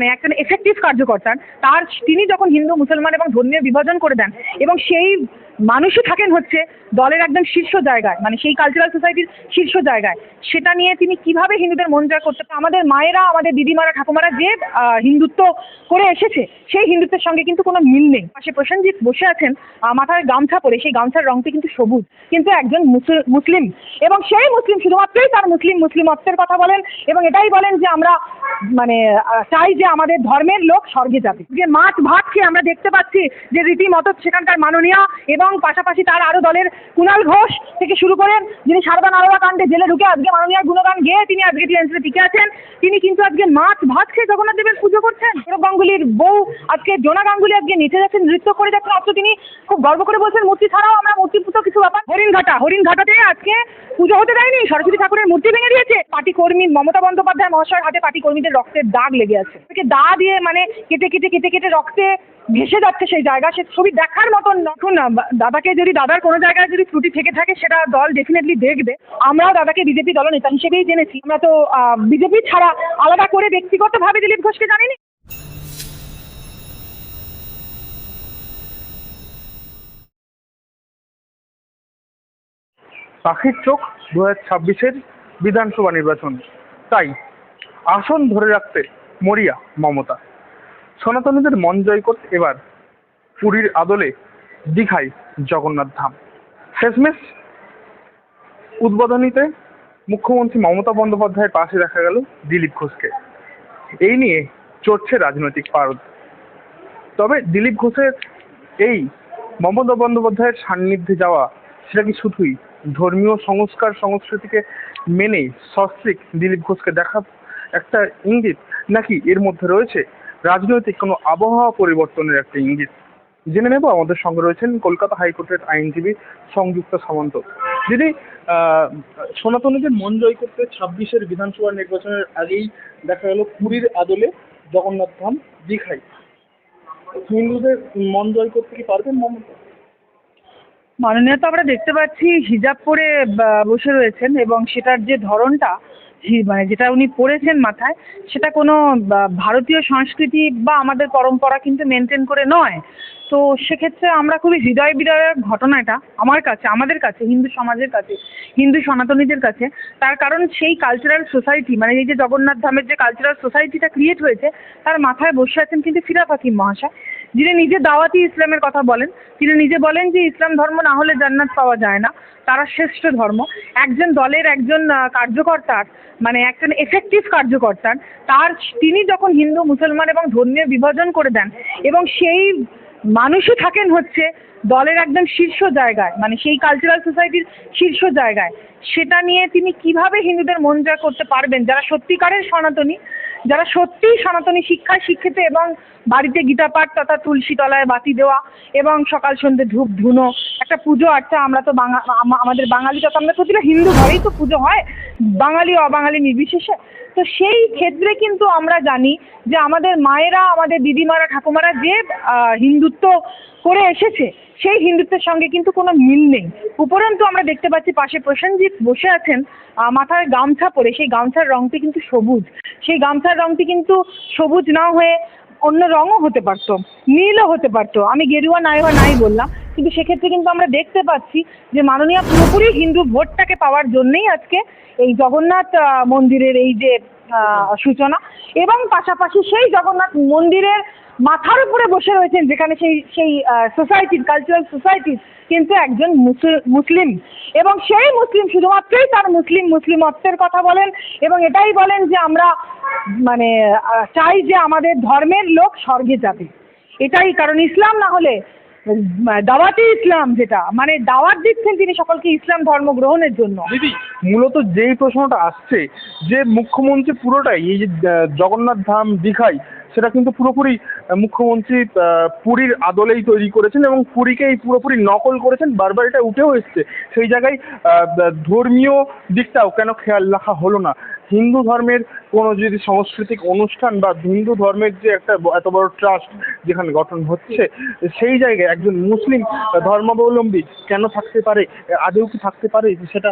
মানে একজন এফেক্টিভ কার্যকর্তা তার, তিনি যখন হিন্দু, মুসলমান এবং ধর্মীয় বিভাজন করে দেন এবং সেই মানুষই থাকেন হচ্ছে দলের একদম শীর্ষ জায়গায় মানে সেই কালচারাল সোসাইটির শীর্ষ জায়গায়। সেটা নিয়ে তিনি কীভাবে হিন্দুদের মন জয় করতে আমাদের মায়েরা, আমাদের দিদিমারা, ঠাকুমারা যে হিন্দুত্ব করে এসেছে, সেই হিন্দুত্বের সঙ্গে কিন্তু কোনো মিল নেই। পাশে প্রসেনজিৎ বসে আছেন মাথায় গামছা পরে, সেই গামছার রংটি কিন্তু সবুজ, কিন্তু একজন মুসল- মুসলিম এবং সেই মুসলিম, শুধুমাত্রই তার মুসলিম, মুসলিমত্বের কথা বলেন এবং এটাই বলেন যে আমরা মানে চাই যে আমাদের ধর্মের লোক স্বর্গে যাবে। যে মাছ ভাত খেয়ে আমরা দেখতে পাচ্ছি যে রীতিমতো সেখানকার মাননীয় এবং পাশাপাশি তার আরও দলের কুণাল ঘোষ থেকে শুরু করেন যিনি সারদা নারদা কাণ্ডে জেলে ঢুকে আজকে মাননীয় গুণগান গেয়ে তিনি আজকে টিএনসিতে টিকে আছেন। তিনি কিন্তু আজকে মাছ ভাত খেয়ে জগন্নাথ দেবের পুজো করছেন। সৌরভ গাঙ্গুলির বউ আজকে জোনা গাঙ্গুলি আজকে নেচে যাচ্ছেন, নৃত্য করে যাচ্ছেন। অথচ তিনি খুব গর্ব করে বলছেন, মূর্তি ছাড়াও আমরা মূর্তি পুজো কিছু ব্যাপার হরিণঘাটা, হরিণঘাটাতে আজকে পুজো হতে দেয়নি। সরস্বতী ঠাকুরের মূর্তি ভেঙে দিয়েছে। পার্টি কর্মী মমতা বন্দ্যোপাধ্যায় মহাশয়ের হাতে পার্টি কর্মীদের রক্তের দাগ লেগে আছে। তাকে দা দিয়ে মানে কেটে কেটে কেটে কেটে রক্তে ভেসে যাচ্ছে সেই জায়গা। সে ছবি দেখার মতন নতুন দাদাকে যদি, দাদার কোনো জায়গায় যদি ত্রুটি থেকে থাকে, সেটা দল ডেফিনেটলি দেখবে। আমরাও দাদাকে বিজেপি দলনেতা হিসেবেই জেনেছি। আমরা তো বিজেপি ছাড়া আলাদা করে ব্যক্তিগতভাবে দিলীপ ঘোষকে জানিনি। পাখির চোখ দু হাজার ছাব্বিশের বিধানসভা নির্বাচন। তাই আসন ধরে রাখতে মরিয়া, মমতা। সনাতনীদের মন জয় করতে এবার পুরীর আদলে দীঘায় জগন্নাথ ধাম। শেষমেশ উদ্বোধনীতে মুখ্যমন্ত্রী মমতা বন্দ্যোপাধ্যায়ের পাশে দেখা গেল দিলীপ ঘোষকে। এই নিয়ে চড়ছে রাজনৈতিক পারদ। তবে দিলীপ ঘোষের এই মমতা বন্দ্যোপাধ্যায়ের সান্নিধ্যে যাওয়া, সেটা কি শুধুই ধর্মীয় সংস্কার, সংস্কৃতিকে মেনে সস্ত্রিক দিলীপ ঘোষকে দেখা, একটা ইঙ্গিত নাকি এর মধ্যে রয়েছে? রাজনৈতিক কোনো আবহাওয়া পরিবর্তনের একটা ইঙ্গিত? জেনে নেব আমাদের সঙ্গে রয়েছেন কলকাতা হাইকোর্টের আইনজীবী সংযুক্ত সামন্ত। আহ, সনাতনীদের মন জয় করতে ছাব্বিশের বিধানসভা নির্বাচনের আগেই দেখা গেল পুরীর আদলে জগন্নাথ ধাম দীঘায়। হিন্দুদের মন জয় করতে কি পারবেন মমতা? মাননীয় তো আমরা দেখতে পাচ্ছি হিজাব পরে বসে রয়েছেন এবং সেটার যে ধরনটা মানে যেটা উনি পরেছেন মাথায়, সেটা কোনো ভারতীয় সংস্কৃতি বা আমাদের পরম্পরা কিন্তু মেনটেন করে নয়। তো সেক্ষেত্রে আমরা খুবই হৃদয় বিদায়ক ঘটনা এটা, আমার কাছে, আমাদের কাছে, হিন্দু সমাজের কাছে, হিন্দু সনাতনীদের কাছে। তার কারণ সেই কালচারাল সোসাইটি মানে এই যে জগন্নাথ ধামের যে কালচারাল সোসাইটিটা ক্রিয়েট হয়েছে, তার মাথায় বসে আছেন কিন্তু ফিরাত হাকিম মহাশয়। যিনি নিজে দাওয়াতি ইসলামের কথা বলেন, তিনি নিজে বলেন যে ইসলাম ধর্ম না হলে জান্নাত পাওয়া যায় না। তারা শ্রেষ্ঠ ধর্ম। একজন দলের একজন কার্যকর্তার মানে একজন এফেক্টিভ কার্যকর্তার, তার তিনি যখন হিন্দু, মুসলমান এবং ধর্মীয় বিভাজন করে দেন এবং সেই মানুষই থাকেন হচ্ছে দলের একদম শীর্ষ জায়গায় মানে সেই কালচারাল সোসাইটির শীর্ষ জায়গায়। সেটা নিয়ে তিনি কীভাবে হিন্দুদের মন জয় করতে পারবেন? যারা সত্যিকারের সনাতনী যারা সত্যিই সনাতনী শিক্ষায় শিক্ষিত এবং বাড়িতে গীতা পাঠ তথা তুলসী তলায় বাতি দেওয়া এবং সকাল সন্ধ্যে ধূপ ধুনো, একটা পুজো আচ্ছা আমরা তো বাঙা আমাদের বাঙালি তো আমরা প্রতিটা হিন্দু ঘরেই তো পুজো হয়, বাঙালি, অবাঙালি নির্বিশেষে। তো সেই ক্ষেত্রে কিন্তু আমরা জানি যে আমাদের মায়েরা, আমাদের দিদিমারা, ঠাকুমারা যে হিন্দুত্ব করে এসেছে সেই হিন্দুত্বের সঙ্গে কিন্তু কোনো মিল নেই। উপরন্তু আমরা দেখতে পাচ্ছি পাশে প্রসেনজিৎ বসে আছেন মাথায় গামছা পরে। সেই গামছার রংটি কিন্তু সবুজ। সেই গামছার রংটি কিন্তু সবুজ না হয়ে অন্য রঙও হতে পারতো, নীলও হতে পারতো। আমি গেরুয়া নাই বা নাই বললাম। কিন্তু সেক্ষেত্রে কিন্তু আমরা দেখতে পাচ্ছি যে মাননীয় পুরোপুরি হিন্দু ভোটটাকে পাওয়ার জন্যেই আজকে এই জগন্নাথ মন্দিরের এই যে সূচনা এবং পাশাপাশি সেই জগন্নাথ মন্দিরের মাথার উপরে বসে রয়েছেন যেখানে সেই সেই সোসাইটির কালচারাল সোসাইটির কিন্তু একজন মুসল- মুসলিম এবং সেই মুসলিম শুধুমাত্রই তার মুসলিম মুসলিমত্বের কথা বলেন এবং এটাই বলেন যে আমরা মানে চাই যে আমাদের ধর্মের লোক স্বর্গে যাবে। এটাই কারণ ইসলাম না হলে দাওয়াতি ইসলাম যেটা মানে দাওয়াত দিচ্ছেন তিনি সকলকে ইসলাম ধর্ম গ্রহণের জন্য। দিদি, মূলত যেই প্রশ্নটা আসছে, যে মুখ্যমন্ত্রী পুরোটাই, এই যে জগন্নাথ ধাম দীঘায় সেটা কিন্তু পুরোপুরি মুখ্যমন্ত্রী পুরীর আদলেই তৈরি করেছেন এবং পুরীকেই পুরোপুরি নকল করেছেন, বারবার এটা উঠেও এসছে। সেই জায়গায় ধর্মীয় দিকটাও কেন খেয়াল রাখা হলো না? হিন্দু ধর্মের কোনো যদি সাংস্কৃতিক অনুষ্ঠান বা হিন্দু ধর্মের যে একটা এত বড় ট্রাস্ট যেখানে গঠন হচ্ছে সেই জায়গায় একজন মুসলিম ধর্মাবলম্বী কেন থাকতে পারে? আদেও কি থাকতে পারে? সেটা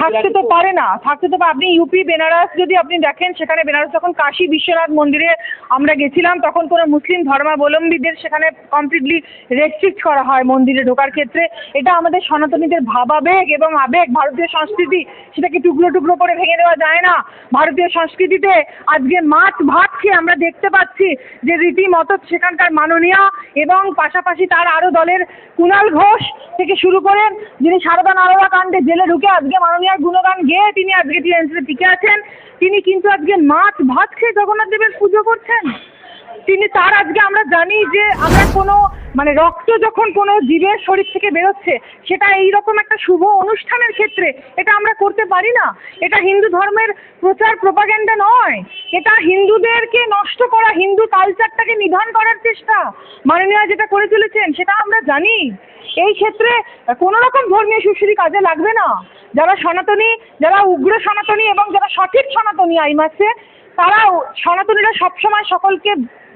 থাকতে তো পারে না থাকতে তো পারে- আপনি ইউপি বেনারস যদি আপনি দেখেন সেখানে বেনারস যখন কাশী বিশ্বনাথ মন্দিরে আমরা গেছিলাম তখন কোনো মুসলিম ধর্মাবলম্বীদের সেখানে কমপ্লিটলি রেস্ট্রিক্ট করা হয় মন্দিরে ঢোকার ক্ষেত্রে। এটা আমাদের সনাতনীদের ভাবাবেগ এবং আবেগ ভারতীয় সংস্কৃতি সেটাকে টুকরো টুকরো করে ভেঙে দেওয়া যায় না। ভারতীয় সংস্কৃতিতে আজকে মাছ ভাত খেয়ে আমরা দেখতে পাচ্ছি যে রীতিমত সেখানকার মাননীয় এবং পাশাপাশি তার আরও দলের কুণাল ঘোষ থেকে শুরু করেন যিনি সারদা নারদা কাণ্ডে জেলে ঢুকে আজকে মাননীয় গুণগান গেয়ে তিনি আজকে টিএনসিতে টিকে আছেন। তিনি কিন্তু আজকে মাছ ভাত খেয়ে জগন্নাথ দেবের পুজো করছেন। তিনি তার আজকে আমরা জানি যে আমরা কোনো মানে রক্ত যখন কোনো জীবের শরীর থেকে বেরোচ্ছে, সেটা এই রকম একটা শুভ অনুষ্ঠানের ক্ষেত্রে এটা আমরা করতে পারি না। এটা হিন্দু ধর্মের প্রচার প্রপাগেন্ডা নয়। এটা হিন্দুদেরকে নষ্ট করা, হিন্দু কালচারটাকে নিধন করার চেষ্টা। মাননীয় যেটা করে চলেছেন সেটা আমরা জানি। এই ক্ষেত্রে কোনো রকম ধর্মীয় সুশ্রী কাজে লাগবে না। যারা সনাতনী, যারা উগ্র সনাতনী এবং যারা সঠিক সনাতনী আইমাসে তারা সনাতনীরা সবসময় সকলকে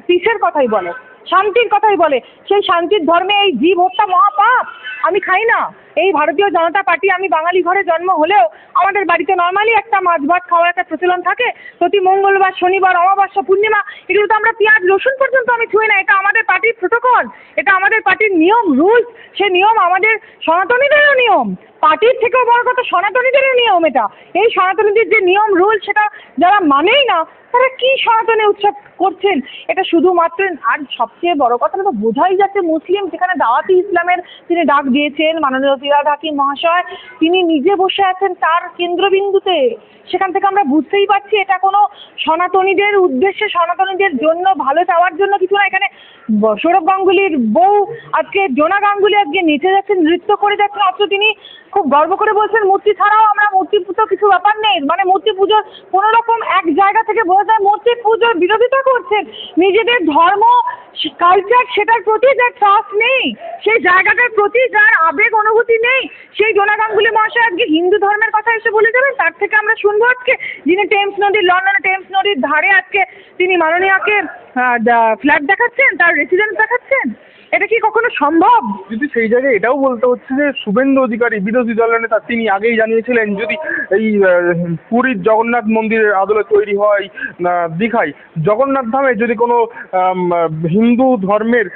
পিসের কথাই বলে, শান্তির কথাই বলে। সেই শান্তির ধর্মে এই জীব হত্যা মহাপাপ, আমি খাই না। এই ভারতীয় জনতা পার্টি আমি বাঙালি ঘরে জন্ম হলেও আমাদের বাড়িতে নর্মালি একটা মাছ ভাত খাওয়ার একটা প্রচলন থাকে। প্রতি মঙ্গলবার, শনিবার, অমাবস্যা, পূর্ণিমা, এগুলো তো আমরা পেঁয়াজ, রসুন পর্যন্ত আমি ছুঁই না। এটা আমাদের পার্টির প্রোটোকল এটা আমাদের পার্টির নিয়ম রুলস সে নিয়ম আমাদের সনাতনীদেরও নিয়ম। পার্টির থেকেও বড় কথা সনাতনীদেরও নিয়ম এটা। এই সনাতনীদের যে নিয়ম, রুল সেটা যারা মানেই না, তারা কি সনাতনে উৎসব করছেন? এটা শুধুমাত্র আর সবচেয়ে বড় কথা তো বোঝাই যাচ্ছে মুসলিম, যেখানে দাওয়াতি ইসলামের তিনি ডাক দিয়েছেন, মাননীয় হাকিম মহাশয়, তিনি নিজে বসে আছেন তার কেন্দ্রবিন্দুতে। সেখান থেকে আমরা বুঝতেই পারছি এটা কোনো সনাতনীদের উদ্দেশ্যে, সনাতনীদের জন্য ভালো চাওয়ার জন্য কিছু না। এখানে সৌরভ গাঙ্গুলির বউ, আজকে জোনা গাঙ্গুলি আজকে নেচে যাচ্ছেন নৃত্য করে যাচ্ছেন, অথচ তিনি খুব গর্ব করে বলছেন, মূর্তি ছাড়াও আমরা মূর্তি পুজো কিছু ব্যাপার নেই। মানে মূর্তি পুজোর কোনো রকম এক জায়গা থেকে বোঝা যায় মূর্তি পুজোর বিরোধিতা করছেন। নিজেদের ধর্ম কালচার সেটার প্রতি যার ট্রাস্ট নেই, সেই জায়গাটার প্রতি যার আবেগ, অনুভূতি নেই, সেই জোনা গাঙ্গুলি মহাশয় আজকে হিন্দু ধর্মের কথা এসে বলে যাবেন, তার থেকে আমরা শুনব আজকে। যিনি টেমস নদীর লন্ডনে টেমস নদীর ধারে আজকে তিনি মাননীয়কে ফ্ল্যাট দেখাচ্ছেন, তার রেসিডেন্স দেখাচ্ছেন। এটা কি কখনো সম্ভব? যদি সেই জায়গায় এটাও বলতে হচ্ছে যে, শুভেন্দু অধিকারী, বিরোধী দলের নেতা, তিনি আগেই জানিয়েছিলেন, যদি এই পুরীর জগন্নাথ মন্দিরের আদলে তৈরি হয় দীঘায়, জগন্নাথ ধামে যদি কোনো হিন্দু ধর্মের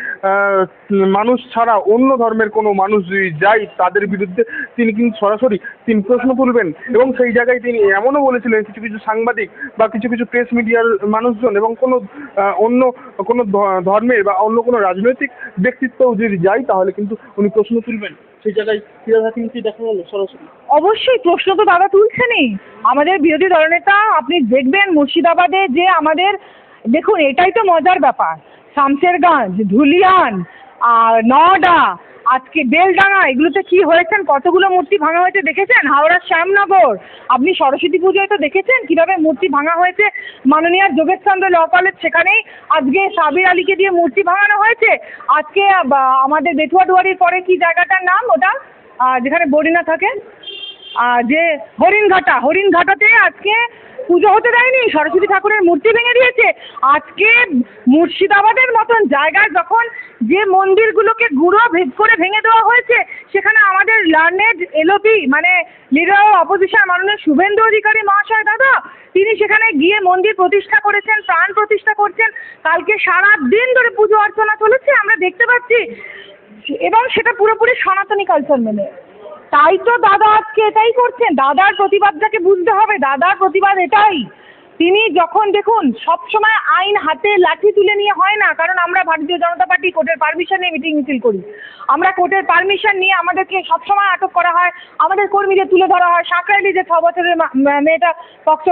মানুষ ছাড়া অন্য ধর্মের কোনো মানুষ যদি যায়, তাদের বিরুদ্ধে তিনি কিন্তু সরাসরি তিনি প্রশ্ন তুলবেন। এবং সেই জায়গায় তিনি এমনও বলেছিলেন, কিছু কিছু সাংবাদিক বা কিছু কিছু প্রেস মিডিয়ার মানুষজন এবং কোনো অন্য কোনো ধর্মের বা অন্য কোনো রাজনৈতিক ব্যক্তিত্বও যদি যাই তাহলে কিন্তু উনি প্রশ্ন তুলবেন। সেই জায়গায় ফিরাদ হাকিমকে দেখা গেল সরাসরি। অবশ্যই, প্রশ্ন তো দাদা তুলছেনই। আমাদের বিরোধী দলনেতা, আপনি দেখবেন মুর্শিদাবাদে যে আমাদের, দেখুন, এটাই তো মজার ব্যাপার। শামশেরগঞ্জ ধুলিয়ান, আর নওডা আজকে বেলডাঙ্গা, এগুলোতে কি হয়েছেন? কতগুলো মূর্তি ভাঙা হয়েছে দেখেছেন? হাওড়ার শ্যামনগর। আপনি সরস্বতী পুজোয় তো দেখেছেন কীভাবে মূর্তি ভাঙা হয়েছে? মাননীয় যোগেশচন্দ্র ল কলেজ সেখানেই আজকে সাবির আলীকে দিয়ে মূর্তি ভাঙানো হয়েছে। আজকে আমাদের বেথুয়া দুয়ারির পরে কি জায়গাটার নাম ওটা? যেখানে বরিনা থাকে? যে হরিণঘাটা, হরিণঘাটাতে আজকে পুজো হতে দেয়নি, সরস্বতী ঠাকুরের মূর্তি ভেঙে দিয়েছে। আজকে মুর্শিদাবাদের মতন জায়গায় যখন যে মন্দিরগুলোকে গুঁড়ো ভেদ করে ভেঙে দেওয়া হয়েছে, সেখানে আমাদের লার্নেড এলওপি মানে লিডার অপোজিশন মাননীয় শুভেন্দু অধিকারী মহাশয় দাদা, তিনি সেখানে গিয়ে মন্দির প্রতিষ্ঠা করেছেন, প্রাণ প্রতিষ্ঠা করছেন। কালকে সারা দিন ধরে পুজো অর্চনা চলেছে, আমরা দেখতে পাচ্ছি। এবং সেটা পুরোপুরি সনাতনী কালচার মেনে। তাই তো দাদা আজকে এটাই করছেন। দাদার প্রতিবাদটাকে বুঝতে হবে। দাদার প্রতিবাদ এটাই। তিনি যখন দেখুন, সবসময় আইন হাতে লাঠি তুলে নিয়ে হয় না, কারণ আমরা ভারতীয় জনতা পার্টি কোর্টের পারমিশন নিয়ে মিটিং মিছিল করি। আমরা কোর্টের পারমিশন নিয়ে আমাদেরকে সবসময় আটক করা হয়, আমাদের কর্মীদের তুলে ধরা হয়। সাঁকরাইলি যে ছ বছরের মেয়েটা পক্ষ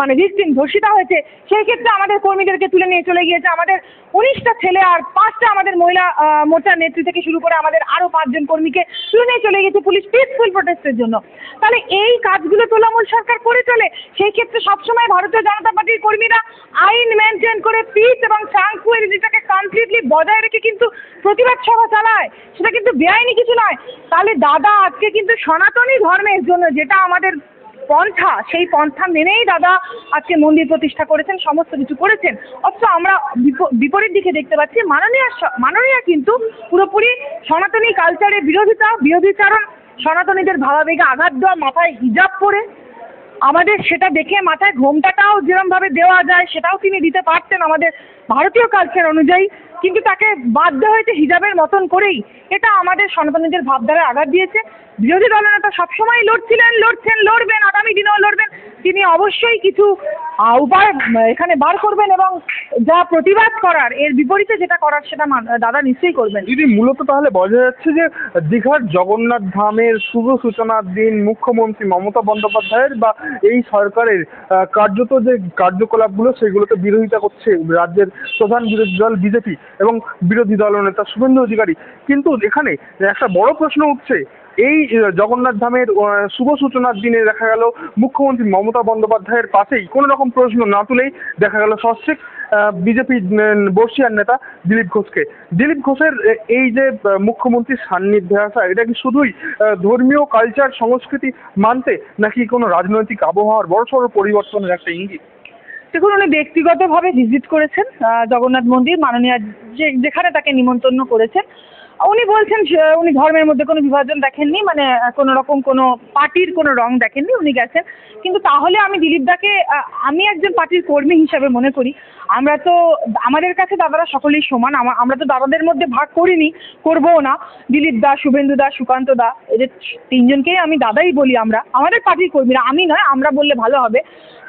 মানে ভিকটিম ধর্ষিতা হয়েছে, সেই ক্ষেত্রে আমাদের কর্মীদেরকে তুলে নিয়ে চলে গিয়েছে। আমাদের উনিশটা ছেলে আর পাঁচটা আমাদের মহিলা মোর্চার নেত্রী থেকে শুরু করে আমাদের আরও পাঁচজন কর্মীকে তুলে নিয়ে চলে গিয়েছে পুলিশ পিসফুল প্রোটেস্টের জন্য। তাহলে এই কাজগুলো তোলামূল সরকার করে চলে। সেই ক্ষেত্রে সবসময় ভারতীয় জনতা পার্টির কর্মীরা আইন মেনটেন করে পিস এবং ট্রাঙ্কুয়ালিটিটাকে কমপ্লিটলি বজায় রেখে কিন্তু প্রতিবাদ সভা চালায়। সেটা কিন্তু বেআইনি কিছু নয়। তাহলে দাদা আজকে কিন্তু সনাতনী ধর্মের জন্য যেটা আমাদের পন্থা, সেই পন্থা মেনেই দাদা আজকে মন্দির প্রতিষ্ঠা করেছেন, সমস্ত কিছু করেছেন। অথচ আমরা বিপ- বিপরীত দিকে দেখতে পাচ্ছি, মাননীয় মাননীয়া কিন্তু পুরোপুরি সনাতনী কালচারের বিরোধিতা বিরোধীচারণ সনাতনীদের ভাবাবেগে আঘাত দেওয়া মাথায় হিজাব পরে আমাদের সেটা দেখে মাথায় ঘোমটাটাও যেরমভাবে দেওয়া যায়, সেটাও তিনি দিতে পারতেন আমাদের ভারতীয় কালচার অনুযায়ী। কিন্তু তাকে বাধ্য হয়েছে হিজাবের মতন করেই। এটা আমাদের সনাতনীদের ভাবধারায় আঘাত দিয়েছে। বিরোধী দলনেতা সবসময় লড়ছিলেন, লড়ছেন, লড়বেন, আগামী দিনেও লড়বেন। তিনি অবশ্যই কিছু উপায় এখানে বার করবেন এবং যা প্রতিবাদ করার, এর বিপরীতে যেটা করার সেটা দাদা নিশ্চয়ই করবেন। দিদি, মূলত তাহলে বোঝা যাচ্ছে যে দীঘার জগন্নাথ ধামের শুভ সূচনার দিন মুখ্যমন্ত্রী মমতা বন্দ্যোপাধ্যায়ের বা এই সরকারের কার্যত যে কার্যকলাপগুলো সেগুলোকে বিরোধিতা করছে রাজ্যের প্রধান বিরোধী দল বিজেপি এবং বিরোধী দলনেতা শুভেন্দু অধিকারী। কিন্তু এখানে একটা বড় প্রশ্ন উঠছে। এই জগন্নাথ ধামের শুভ সূচনার দিনে দেখা গেল মুখ্যমন্ত্রী মমতা বন্দ্যোপাধ্যায়ের পাশেই কোনো রকম প্রশ্ন না তুলেই দেখা গেল সস্ত্রিক। বিজেপি বর্ষিয়ার নেতা দিলীপ ঘোষকে। দিলীপ ঘোষের এই যে মুখ্যমন্ত্রীর সান্নিধ্যে আসা, এটা কি শুধুই ধর্মীয় কালচার সংস্কৃতি মানতে, নাকি কোনো রাজনৈতিক আবহাওয়ার বড়সড় পরিবর্তনের একটা ইঙ্গিত? দেখুন, উনি ব্যক্তিগতভাবে ভিজিট করেছেন জগন্নাথ মন্দির, মাননীয় যেখানে তাকে নিমন্ত্রণ করেছেন। উনি বলছেন উনি ধর্মের মধ্যে কোনো বিভাজন দেখেননি মানে কোনো রকম কোনো পার্টির কোনো রং দেখেননি, উনি গেছেন। কিন্তু তাহলে আমি দিলীপ দাকে আমি একজন পার্টির কর্মী হিসাবে মনে করি। আমরা তো, আমাদের কাছে দাদারা সকলেই সমান, আমা- আমরা তো দাদাদের মধ্যে ভাগ করিনি, করবও না। দিলীপ দা, শুভেন্দু দা, সুকান্ত দা এদের তিনজনকেই আমি দাদাই বলি আমরা। আমাদের পার্টির কর্মীরা, আমি নয়, আমরা বললে ভালো হবে।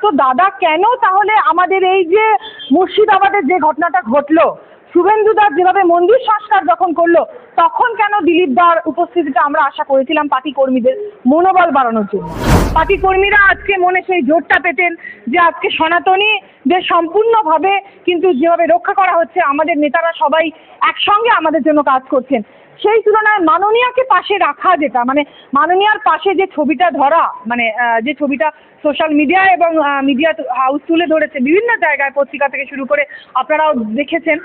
তো দাদা কেন তাহলে আমাদের এই যে মুর্শিদাবাদের যে ঘটনাটা ঘটলো শুভেন্দু দাস যেভাবে মন্দির সংস্কার যখন করল, তখন কেন দিলীপ দার উপস্থিতিটা আমরা আশা করেছিলাম পার্টি কর্মীদের মনোবল বাড়ানোর জন্য। পার্টি কর্মীরা আজকে মনে সেই জোরটা পেতেন যে আজকে সনাতনী যে সম্পূর্ণভাবে কিন্তু যেভাবে রক্ষা করা হচ্ছে, আমাদের নেতারা সবাই একসঙ্গে আমাদের জন্য কাজ করছেন। সেই তুলনায় মাননীয়াকে পাশে রাখা যেটা মানে মাননীয়ার পাশে যে ছবিটা ধরা মানে যে ছবিটা সোশ্যাল মিডিয়া এবং মিডিয়া হাউস তুলে ধরেছে, বিভিন্ন জায়গায় পত্রিকা থেকে শুরু করে আপনারাও দেখেছেন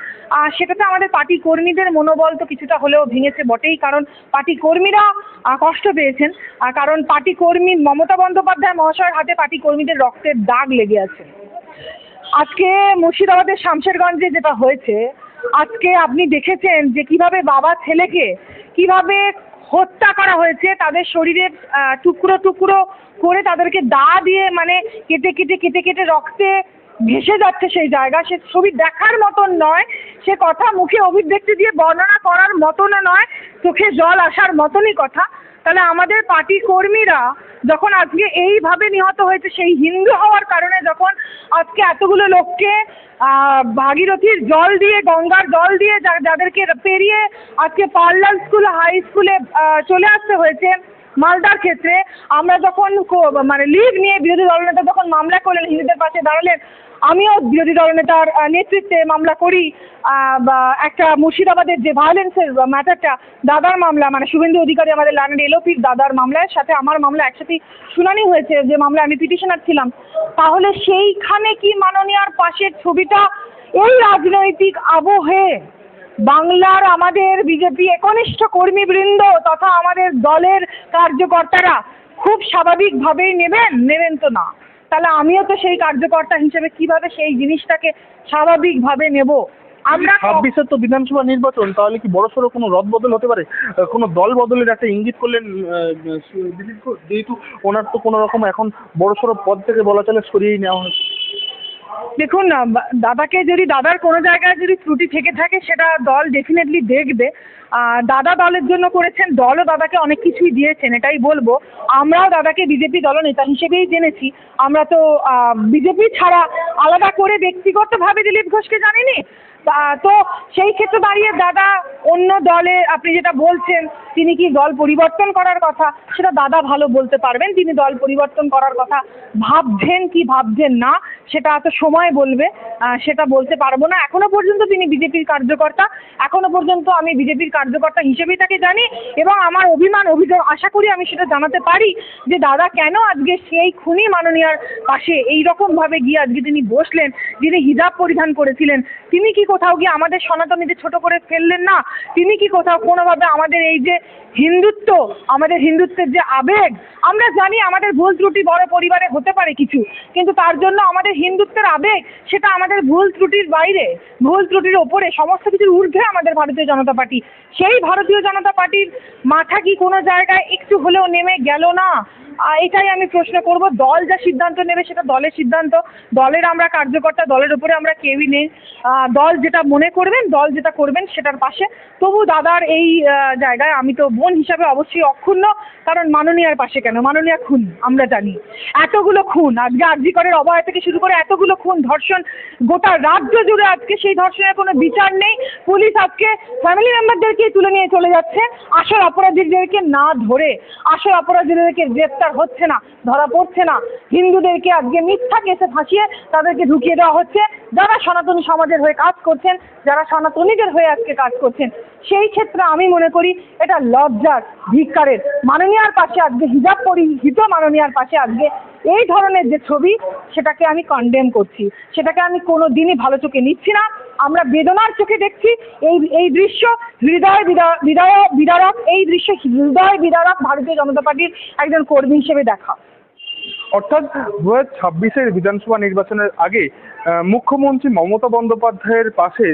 সেটাতে আমাদের পার্টি কর্মীদের মনোবল তো কিছুটা হলেও ভেঙেছে বটেই, কারণ পার্টি কর্মীরা কষ্ট পেয়েছেন কারণ পার্টি কর্মী মমতা বন্দ্যোপাধ্যায় মহাশয়ের হাতে পার্টি কর্মীদের রক্তের দাগ লেগে আছে। আজকে মুর্শিদাবাদের শামশেরগঞ্জে যেটা হয়েছে আজকে আপনি দেখেছেন যে কীভাবে বাবা ছেলেকে কীভাবে হত্যা করা হয়েছে, তাদের শরীরের টুকরো টুকরো করে তাদেরকে দা দিয়ে মানে কেটে কেটে কেটে কেটে রক্তে ভেসে যাচ্ছে সেই জায়গা। সে ছবি দেখার মতন নয়, সে কথা মুখে অভিব্যক্তি দিয়ে বর্ণনা করার মতনও নয়, চোখে জল আসার মতনই কথা। তাহলে আমাদের পার্টি কর্মীরা যখন আজকে এইভাবে নিহত হয়েছে, সেই হিন্দু হওয়ার কারণে যখন আজকে এতগুলো লোককে ভাগীরথীর জল দিয়ে, গঙ্গার জল দিয়ে যাদেরকে পেরিয়ে আজকে পার্লার স্কুল, হাই স্কুলে চলে আসতে হয়েছে মালদার ক্ষেত্রে আমরা যখন মানে লিগ নিয়ে বিরোধী দলনেতা যখন মামলা করলেন, হিন্দুদের পাশে দাঁড়ালেন, আমিও বিরোধী দলনেতার নেতৃত্বে মামলা করি। একটা মুর্শিদাবাদের যে ভায়োলেন্সের ম্যাটারটা দাদার মামলা মানে শুভেন্দু অধিকারী আমাদের লানের এলোপির দাদার মামলার সাথে আমার মামলা একসাথেই শুনানি হয়েছে, যে মামলায় আমি পিটিশনার ছিলাম। তাহলে সেইখানে কি মাননীয়ার পাশের ছবিটা এই রাজনৈতিক আবহে? বাংলার আমাদের বিজেপি একনিষ্ঠ কর্মীবৃন্দ তথা আমাদের দলের কার্যকর্তারা খুব স্বাভাবিকভাবেই নেবেন? নেবেন তো না। তাহলে আমিও তো সেই কার্যকর্তা হিসেবে কীভাবে সেই জিনিসটাকে স্বাভাবিকভাবে নেব? আমরা ছাব্বিশের তো বিধানসভা নির্বাচন, তাহলে কি বড়সড় কোনো রদ বদল হতে পারে? কোনো দল বদলের একটা ইঙ্গিত করলেন যেহেতু ওনার তো কোনো রকম এখন বড়সড় পদ থেকে বলা চলে, সরিয়েই নেওয়া হয়েছে। দেখুন দাদাকে যদি, দাদার কোনো জায়গায় যদি ত্রুটি থেকে থাকে, সেটা দল ডেফিনেটলি দেখবে। দাদা দলের জন্য করেছেন, দলও দাদাকে অনেক কিছুই দিয়েছেন, এটাই বলব। আমরাও দাদাকে বিজেপি দলনেতা হিসেবেই জেনেছি। আমরা তো বিজেপি ছাড়া আলাদা করে ব্যক্তিগতভাবে দিলীপ ঘোষকে জানিনি। তা- সেই ক্ষেত্রে দাঁড়িয়ে দাদা অন্য দলে আপনি যেটা বলছেন, তিনি কি দল পরিবর্তন করার কথা? সেটা দাদা ভালো বলতে পারবেন, তিনি দল পরিবর্তন করার কথা ভাবছেন কি ভাবছেন না, সেটা তো সময় বলবে সেটা বলতে পারব না। এখনও পর্যন্ত তিনি বিজেপির কার্যকর্তা, এখনও পর্যন্ত আমি বিজেপির কার্যকর্তা হিসেবেই তাকে জানি, এবং আমার অভিমান, অভিযোগ, আশা করি আমি সেটা জানাতে পারি যে দাদা কেন আজকে সেই খুনি মাননীয়ার পাশে এই রকম ভাবে গিয়ে আজকে তিনি বসলেন, যিনি হিজাব পরিধান করেছিলেন, তিনি কি কোথাও গিয়ে আমাদের সনাতনীদের ছোট করে ফেললেন না, তিনি কি কোথাও কোনোভাবে আমাদের এই যে হিন্দুত্ব, আমাদের হিন্দুত্বের যে আবেগ, আমরা জানি আমাদের ভুল ত্রুটি বড় পরিবারে হতে পারে কিছু, কিন্তু তার জন্য আমাদের হিন্দুত্বের আবেগ, সেটা আমাদের ভুল ত্রুটির বাইরে, ভুল ত্রুটির ওপরে, সমস্ত কিছুর ঊর্ধ্বে আমাদের ভারতীয় জনতা পার্টি। সেই ভারতীয় জনতা পার্টির মাথা কি কোনো জায়গায় একটু হলেও নেমে গেল না? এটাই আমি প্রশ্ন করব, দল যা সিদ্ধান্ত নেবে সেটা দলের সিদ্ধান্ত, দলের আমরা কার্যকর্তা, দলের উপরে আমরা কেউই নেই। দল যেটা মনে করবেন, দল যেটা করবেন সেটার পাশে। তবু দাদার এই জায়গায় আমি তো বোন হিসাবে অবশ্যই অক্ষুণ্ণ, কারণ মাননীয়ার পাশে কেন? মাননীয়া খুন, আমরা জানি। এতগুলো খুন, আজকে আরজিকরের অবহেলা থেকে শুরু করে এতগুলো খুন, ধর্ষণ, গোটা রাজ্য জুড়ে আজকে সেই ধর্ষণের কোনো বিচার নেই। পুলিশ আজকে ফ্যামিলি মেম্বারদেরকেই তুলে নিয়ে চলে যাচ্ছে। আসল অপরাধীদেরকে না ধরে, আসল অপরাধীদেরকে গ্রেপ্তার হচ্ছে না, ধরা পড়ছে না। হিন্দুদেরকে আজকে মিথ্যা কেসে ফাঁসিয়ে তাদেরকে ঢুকিয়ে দেওয়া হচ্ছে। যারা সনাতনী সমাজের হয়ে কাজ করছেন, যারা সনাতনীদের হয়ে আজকে কাজ করছেন, সেই ক্ষেত্রে আমি মনে করি এটা লজ্জার, ধিক্কারের। মাননীয়ার পাশে আজকে হিজাব পরিহিত মাননীয়ার পাশে আজকে এই ধরনের যে ছবি, সেটাকে আমি কন্ডেম করছি। সেটাকে আমি কোনো দিনই ভালো চোখে নিচ্ছি না। আমরা বেদনার চোখে দেখছি, এই এই দৃশ্য হৃদয় বিদারক, এই দৃশ্য হৃদয় বিদারক ভারতীয় জনতা পার্টির একজন কর্মী হিসেবে দেখা। অর্থাৎ দু হাজার ছাব্বিশের বিধানসভা নির্বাচনের আগে মুখ্যমন্ত্রী মমতা বন্দ্যোপাধ্যায়ের পাশে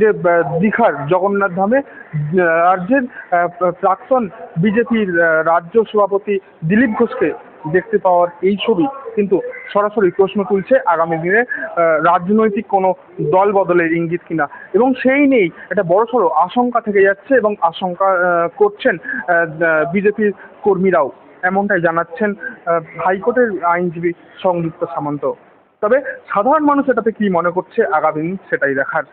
যে দীঘার জগন্নাথ ধামে রাজ্যের প্রাক্তন বিজেপির রাজ্য সভাপতি দিলীপ ঘোষকে দেখতে পাওয়ার এই ছবি কিন্তু সরাসরি প্রশ্ন তুলছে আগামী দিনে রাজনৈতিক কোনো দল বদলের ইঙ্গিত কিনা। এবং সেই নিয়েই একটা বড়সড় আশঙ্কা থেকে যাচ্ছে এবং আশঙ্কা করছেন বিজেপির কর্মীরাও। এমনটাই জানাচ্ছেন হাইকোর্টের আইনজীবী সংযুক্ত সামন্ত। তবে সাধারণ মানুষ এটাতে কি মনে করছে, আগামী সেটাই দেখার।